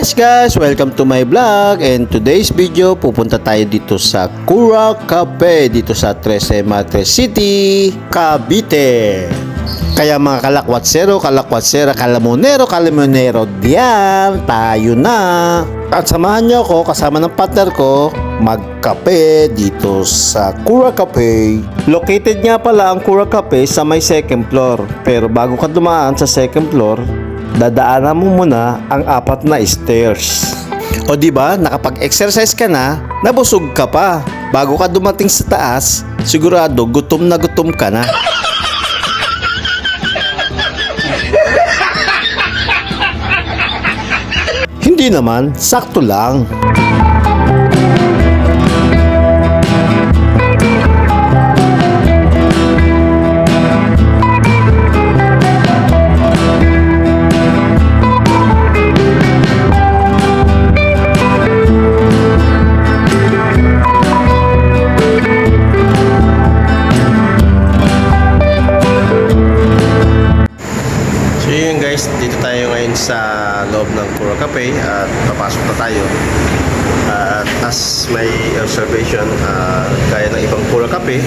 Yes guys, welcome to my vlog and today's video pupunta tayo dito sa Cura Cafe dito sa Trece Matre City, Cavite. Kaya mga kalakwatsero, kalakwatsera, kalamonero, kalamonero, diyan, tayo na. At samahan niyo ako kasama ng partner ko magkape dito sa Cura Cafe. Located nga pala ang Cura Cafe sa may second floor. Pero bago ka dumaan sa second floor, dadaanan mo muna ang apat na stairs. O di ba, nakapag-exercise ka na, nabusog ka pa. Bago ka dumating sa taas, sigurado gutom na gutom ka na. Hindi naman, sakto lang. Guys, dito tayo ngayon sa loob ng Puro Cafe at papasok na tayo. At as may observation, ah, gaya ng ibang Puro Cafe,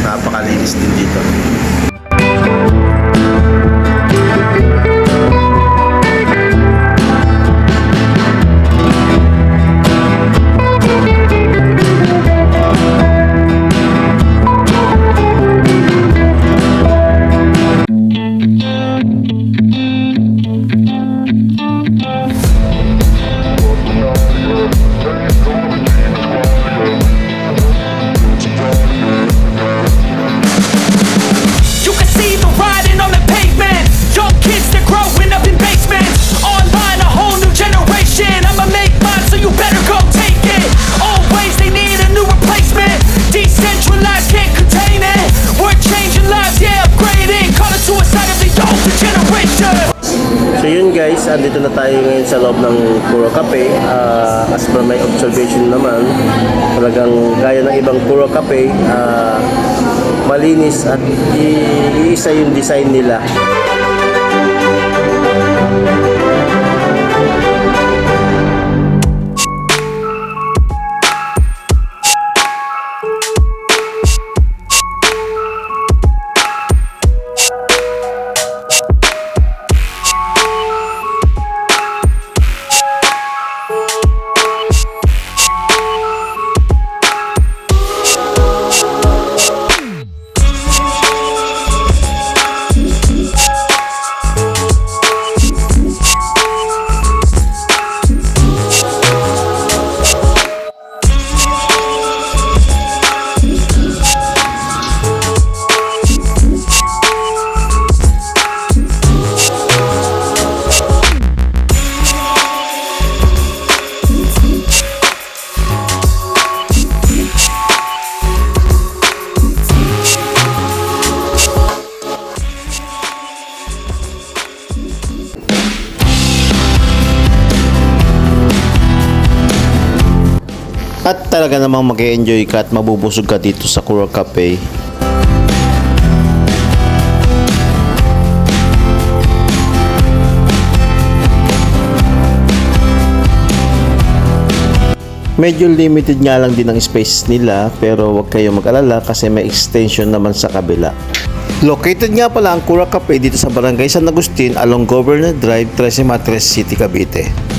napakalinis din dito. So yun guys, andito na tayo ngayon sa loob ng Puro Cafe. Ah, as per my observation naman, talagang gaya ng ibang Puro Cafe, ah, malinis at iisa yung design nila. At talaga namang mag enjoy ka at mabubusog ka dito sa Cura Cafe. Medyo limited nga lang din ang space nila pero huwag kayong mag-alala kasi may extension naman sa kabila. Located nga pala ang Cura Cafe dito sa Barangay San Agustin along Governor Drive, Trece Matres City, Cavite.